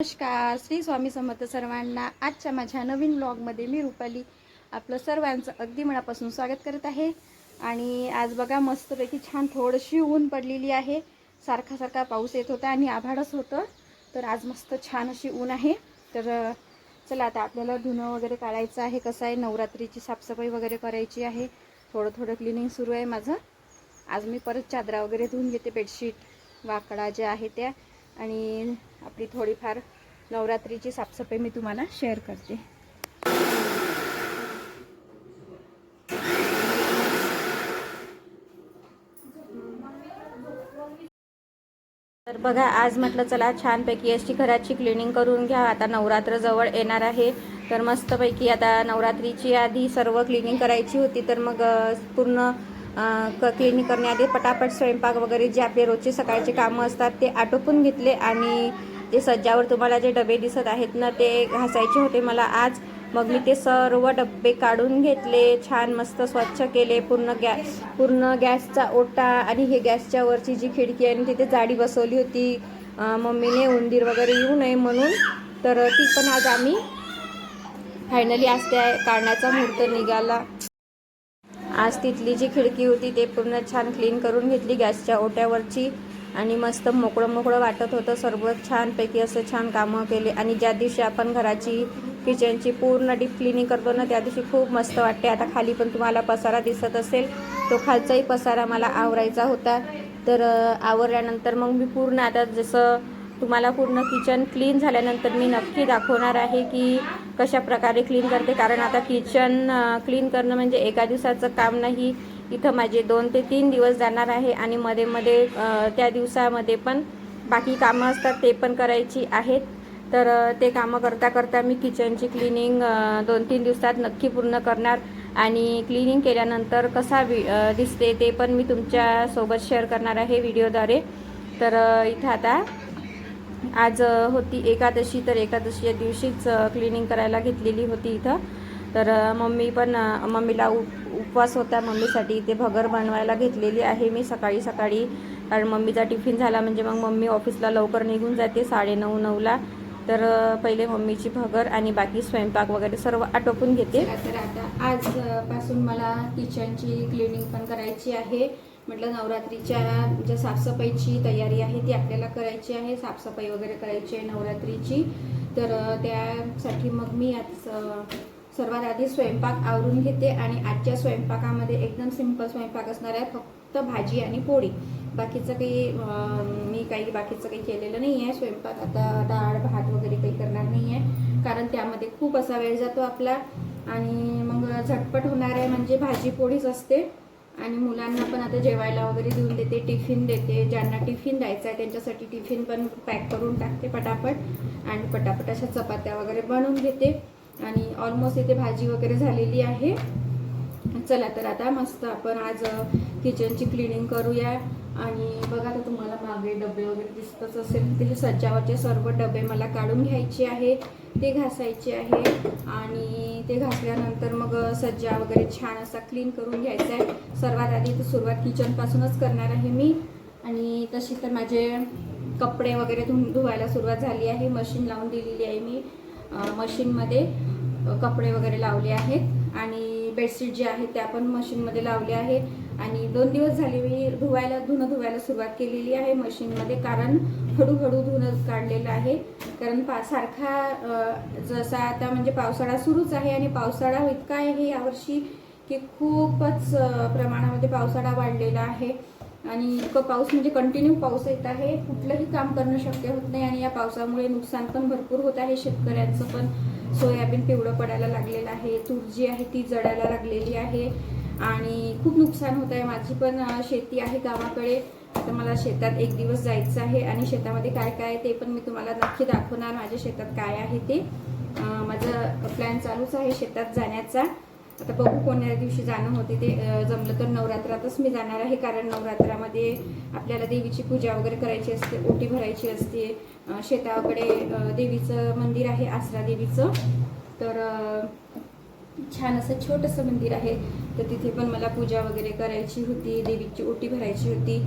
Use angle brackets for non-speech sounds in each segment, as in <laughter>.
नमस्कार श्री स्वामी समर्थ सर्वांना. आजच्या माझ्या नवीन ब्लॉगमध्ये मी रुपाली आपलं सर्वांचं अगदी मनापासून स्वागत करत आहे. आणि आज बघा मस्तपैकी छान थोडीशी ऊन पडलेली आहे. सारखा सारखा पाऊस येत होता आणि आभाळच होतं. तर आज मस्त छान अशी ऊन आहे. तर चला आता आपल्याला धुणं वगैरे काढायचं आहे. कसं आहे नवरात्रीची साफसफाई वगैरे करायची आहे. थोडं थोडं क्लिनिंग सुरू आहे माझं. आज मी परत चादरा वगैरे धुवून घेते बेडशीट वाकडा ज्या आहे त्या. आणि आपली थोडीफार नवरात्रीची साफसफाई मी तुम्हाला शेअर करते. तर बघा आज म्हटलं चला छानपैकी अशी घराची क्लिनिंग करून घ्या. आता नवरात्र जवळ येणार आहे. तर मस्तपैकी आता नवरात्रीची आधी सर्व क्लिनिंग करायची होती. तर मग पूर्ण क क्लिनिंग करण्याआधी पटापट स्वयंपाक वगैरे जे आपले रोजचे सकाळचे कामं असतात ते आटोपून घेतले आणि ते सज्जावर तुम्हाला जे डबे दिसत आहेत ना ते घासायचे होते मला आज. मग मी ते सर्व डब्बे काढून घेतले छान मस्त स्वच्छ केले पूर्ण गॅस पूर्ण गॅसचा ओटा आणि हे गॅसच्या वरची जी खिडकी आहे आणि तिथे जाडी बसवली होती. मम्मीने उंदीर वगैरे येऊ नये म्हणून. तर ती पण आज आम्ही फायनली आज त्या काढण्याचा मुहूर्त निघाला. आज तिथली जी खिडकी होती ते पूर्ण छान क्लीन करून घेतली गॅसच्या ओट्यावरची. आणि मस्त मोकळं मोकळं वाटत होतं. सर्व छानपैकी असं छान कामं केले. आणि ज्या दिवशी आपण घराची किचनची पूर्ण डीप क्लिनिंग करतो ना त्या दिवशी खूप मस्त वाटते. आता खाली पण तुम्हाला पसारा दिसत असेल. तो खालचाही पसारा मला आवरायचा होता. तर आवरल्यानंतर मग मी पूर्ण आता जसं तुम्हाला पूर्ण किचन क्लीन झाल्यानंतर मी नक्की दाखवणार आहे की कशा प्रकारे क्लीन करते. कारण आता किचन क्लीन करणं म्हणजे एका दिवसाचं काम नाही. इथं माझे दोन ते तीन दिवस जाणार आहे आणि मध्ये मध्ये त्या दिवसामध्ये पण बाकी कामं असतात ते पण करायची आहेत. तर ते कामं करता करता मी किचनची क्लिनिंग दोन तीन दिवसात नक्की पूर्ण करणार. आणि क्लिनिंग केल्यानंतर कसा वि दिसते ते पण मी तुमच्यासोबत शेअर करणार आहे व्हिडिओद्वारे तर इथं आता आज होती एकादशी तर एकादशीच्या दिवशीच क्लिनिंग करायला घेतलेली होती इथं. तर मम्मी पण मम्मीला उप उपवास होता मम्मीसाठी. इथे भगर बनवायला घेतलेली आहे मी सकाळी सकाळी. कारण मम्मीचा टिफिन झाला म्हणजे मग मम्मी ऑफिसला लवकर निघून जाते साडेनऊ नऊला. तर पहिले मम्मीची भगर आणि बाकी स्वयंपाक वगैरे सर्व आटोपून घेते. तर आता आजपासून मला किचनची क्लिनिंग पण करायची आहे. म्हटलं नवरात्रीच्या ज्या साफसफाईची तयारी आहे ती आपल्याला करायची आहे साफसफाई वगैरे करायची आहे नवरात्रीची. तर त्यासाठी मग मी आज सर्वात आधी स्वयंपाक आवरून घेते आणि आजच्या स्वयंपाकामध्ये एकदम सिंपल स्वयंपाक असणार आहे फक्त भाजी आणि पोळी. बाकीचं काही मी काही बाकीचं काही केलेलं नाही आहे स्वयंपाक. आता डाळ भात वगैरे काही करणार नाही आहे कारण त्यामध्ये खूप असा वेळ जातो आपला. आणि मग झटपट होणार आहे म्हणजे भाजी पोळीच असते. आणि मुलांना पण आता जेवायला वगैरे देऊन देते टिफिन देते. ज्यांना टिफिन द्यायचा आहे त्यांच्यासाठी टिफिन पण पॅक करून टाकते पटापट. आणि पटापट अशा चपात्या वगैरे बनवून घेते. आणि ऑलमोस्ट इथे भाजी वगैरे झालेली आहे. चला तर आता मस्त आपण आज किचनची क्लिनिंग करूया. आणि बघा आता तुम्हाला मागे डबे वगैरे दिसतच असेल. तिथे सज्जावरचे सर्व डबे मला काढून घ्यायचे आहे ते घासायचे आहे. आणि ते घासल्यानंतर मग सज्जा वगैरे छान असा क्लीन करून घ्यायचा आहे. सर्वात आधी तर सुरुवात किचनपासूनच करणार आहे मी. आणि तशी तर माझे कपडे वगैरे धु धुवायला सुरुवात झाली आहे. मशीन लावून दिलेली आहे मी. मशीनमध्ये कपडे वगैरे लावले आहेत. आणि बेडशीट जे आहेत त्या पण मशीनमध्ये लावले आहे आणि दोन दिवस झाले मी धुवायला धुणं धुवायला सुरुवात केलेली आहे मशीनमध्ये कारण हळूहळू धुणं काढलेलं आहे. कारण पा सारखा जसा आता म्हणजे पावसाळा सुरूच आहे आणि पावसाळा इतका आहे यावर्षी की खूपच प्रमाणामध्ये पावसाळा वाढलेला आहे. आणि इतकं पाऊस म्हणजे कंटिन्यू पाऊस येत आहे. कुठलंही काम करणं शक्य होत नाही आणि या पावसामुळे नुकसान पण भरपूर होत आहे. शेतकऱ्यांचं पण सोयाबीन पिवळं पडायला लागलेलं आहे. तूर जी आहे ती जडायला लागलेली आहे. आणि खूप नुकसान होत आहे. माझी पण शेती आहे गावाकडे. आता मला शेतात एक दिवस जायचं आहे आणि शेतामध्ये काय काय आहे ते पण मी तुम्हाला नक्की दाखवणार. माझ्या शेतात काय आहे ते. माझं प्लॅन चालूच आहे शेतात जाण्याचा. आता बघू कोणत्या दिवशी जाणं होते ते. जमलं तर नवरात्रातच मी जाणार आहे कारण नवरात्रामध्ये आपल्याला देवीची पूजा वगैरे करायची असते ओटी भरायची असते. शेताकडे देवीचं मंदिर आहे आसरा देवीचं. तर छान असं छोटंसं मंदिर आहे. तर तिथे पण मला पूजा वगैरे करायची होती देवीची ओटी भरायची होती.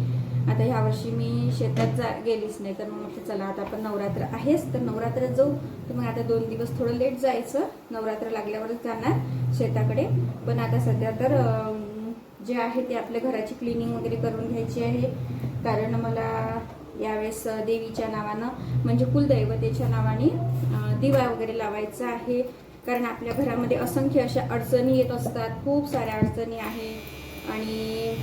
आता ह्या वर्षी मी शेतात जा गेलीच नाही. तर मग म्हटलं चला आता आपण नवरात्र आहेच. तर नवरात्र जाऊ. तर मग आता दोन दिवस थोडं लेट जायचं. नवरात्र लागल्यावरच जाणार शेताकडे. पण आता सध्या तर जे आहे ते आपल्या घराची क्लिनिंग वगैरे करून घ्यायची आहे. कारण मला यावेळेस देवीच्या नावानं म्हणजे कुलदैवतेच्या नावाने दिवा वगैरे लावायचा आहे. कारण आपल्या घरामध्ये असंख्य अशा अडचणी येत असतात. खूप साऱ्या अडचणी आहे आणि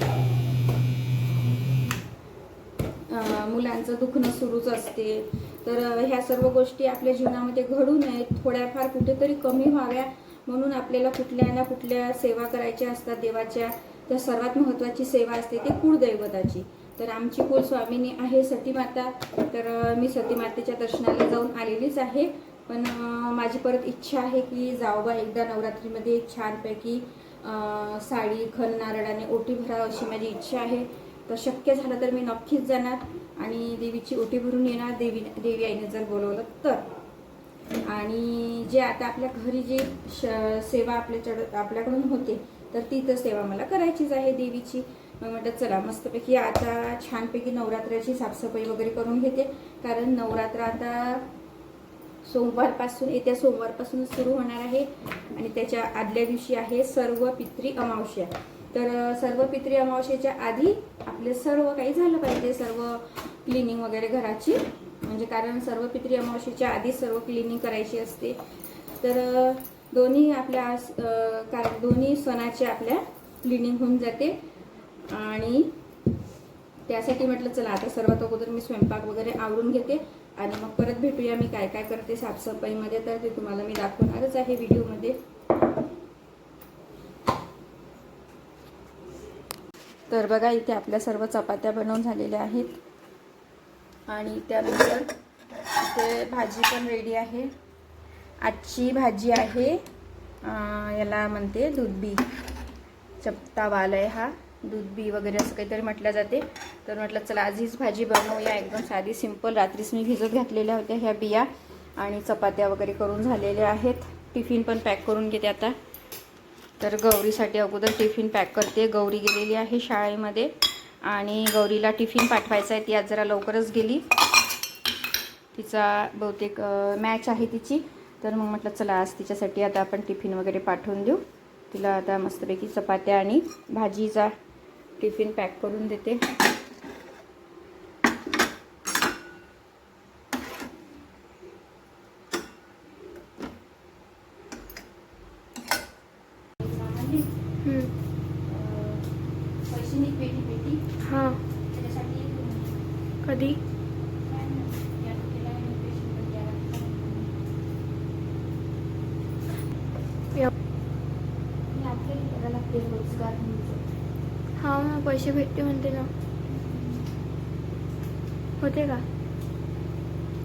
मुलांचं दुखणं सुरूच असते. तर ह्या सर्व गोष्टी आपल्या जीवनामध्ये घडू नयेत. थोड्याफार कुठेतरी कमी व्हाव्या म्हणून आपल्याला कुठल्या ना कुठल्या सेवा करायच्या असतात देवाच्या. तर सर्वात महत्त्वाची सेवा असते ती कुळदैवताची. तर आमची कुलस्वामिनी आहे सतीमाता. तर मी सतीमातेच्या दर्शनाला जाऊन आलेलीच आहे. पण माझी परत इच्छा आहे की जाऊबा एकदा नवरात्रीमध्ये छानपैकी साडी खण नारळाने ओटी भरावं अशी माझी इच्छा आहे. तर शक्य झालं तर मी नक्कीच जाणार आणि देवीची ओटी भरून येणार देवी देवी आईने जर बोलवलं तर. आणि जे आता आपल्या घरी जी श सेवा आपल्या चढ आपल्याकडून होते तर ती तर सेवा मला करायचीच आहे देवीची. मग म्हटलं चला मस्तपैकी आता छानपैकी नवरात्राची साफसफाई वगैरे करून घेते. कारण नवरात्र आता सोमवारपासून येत्या सोमवारपासून सुरू होणार आहे आणि त्याच्या आदल्या दिवशी आहे सर्व पित्री अमावस्या. तर सर्व पित्री अमावस्येच्या आधी आपले सर्व काही झालं पाहिजे सर्व क्लिनिंग वगैरे घराची. म्हणजे कारण सर्व पित्री अमावस्येच्या आधी सर्व क्लिनिंग करायची असते. तर दोन्ही आपल्या कारण दोन्ही सणाचे आपल्या क्लिनिंग होऊन जाते. आणि त्यासाठी म्हटलं चला आता सर्वात अगोदर मी स्वयंपाक वगैरे आवरून घेते आणि मग परत भेटूया मी काय काय करते साफसफाईमध्ये. तर ते तुम्हाला मी दाखवणारच आहे व्हिडिओमध्ये. तर बघा इथे आपल्या सर्व चपात्या बनवून झालेल्या आहेत. आणि त्यानंतर इथे भाजी पण रेडी आहे. आजची भाजी आहे याला म्हणते दूधबी. चपतावाल आहे हा. दुधबी वगैरे असं काहीतरी म्हटलं जाते. तर म्हटलं चला आज हीच भाजी बनवूया. एकदम साधी सिंपल. रात्रीच मी भिजत घातलेल्या होत्या ह्या बिया आणि चपात्या वगैरे करून झालेल्या आहेत. टिफिन पण पॅक करून घेते आता. तर गौरीसाठी अगोदर टिफिन पॅक करते. गौरी गेलेली आहे शाळेमध्ये आणि गौरीला टिफिन पाठवायचा आहे. ती आज जरा लवकरच गेली. तिचा बहुतेक मॅच आहे तिची. तर मग म्हटलं चला आज तिच्यासाठी आता आपण टिफिन वगैरे पाठवून देऊ. तिला आता मस्तपैकी चपात्या आणि भाजीचा टिफिन पॅक करून देते पैसे नाही पेटी पेटी हां त्याच्यासाठी कधी रोजगार हा मग पैसे भेटते म्हणते ना. होते का?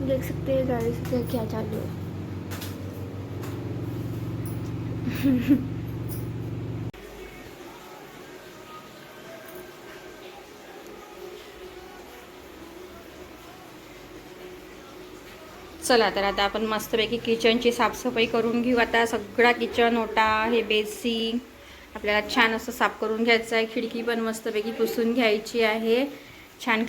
देख सकते हैं गाड़ी से क्या चालू है चला तर आता आपण मस्तपैकी किचनची साफसफाई करून घेऊ. आता सगळा किचन ओटा हे बेसिंग आपल्याला छान असं साफ करून घ्यायचं आहे. खिडकी पण मस्तपैकी पुसून घ्यायची आहे. छान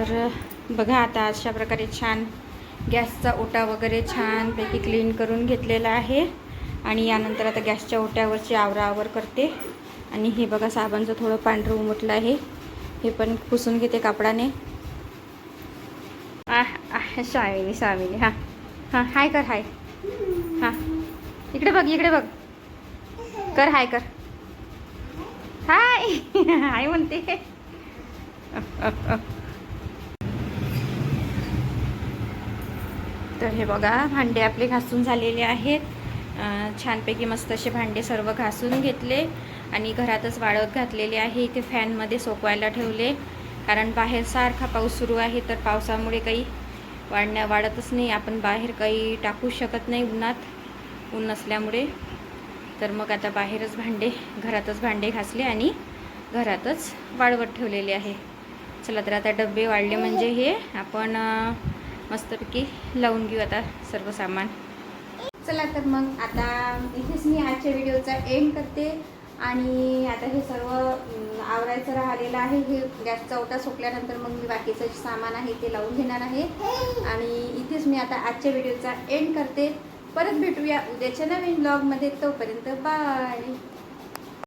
तर बघा आता अशा प्रकारे छान गॅसचा ओटा वगैरे छानपैकी क्लीन करून घेतलेला आहे. आणि यानंतर आता गॅसच्या ओट्यावरची आवराआवर करते. आणि हे बघा साबणचं थोडं पांढरं उमटलं आहे. हे पण पुसून घेते कापडाने. आह आह स्वामिनी स्वामिनी हां. हां हाय कर हाय. हां. इकडे बघ इकडे बघ. कर हाय कर. हाय. <laughs> हाय म्हणते. तर हे बघा भांडे आपले घासून झालेले आहेत. छानपैकी मस्त असे भांडे सर्व घासून घेतले आणि घरातच वाळत घातलेले आहे. इथे फॅनमध्ये सोकवायला ठेवले. कारण बाहेर सारखा पाऊस सुरू आहे तर पावसामुळे काही वाढण्या वाढतच नाही. आपण बाहेर काही टाकू शकत नाही उन्हात ऊन नसल्यामुळे. तर मग आता बाहेरच भांडे घरातच भांडे घासले आणि घरातच वाळवत ठेवलेले आहे. चला तर आता डबे वाढले म्हणजे हे. आपण मस्तपैकी लावून घेऊ आता सर्व सामान. चला तर मग आता इथेच मी आजच्या व्हिडिओचा एंड करते. आणि आता हे सर्व आवरायचं राहिलेलं आहे. हे गॅसचा ओटा सुकल्यानंतर मग मी बाकीचं जे सामान आहे ते लावून घेणार आहे. आणि इथेच मी आता आजच्या व्हिडिओचा एंड करते. परत भेटूया उद्याच्या नवीन ब्लॉगमध्ये तोपर्यंत बाय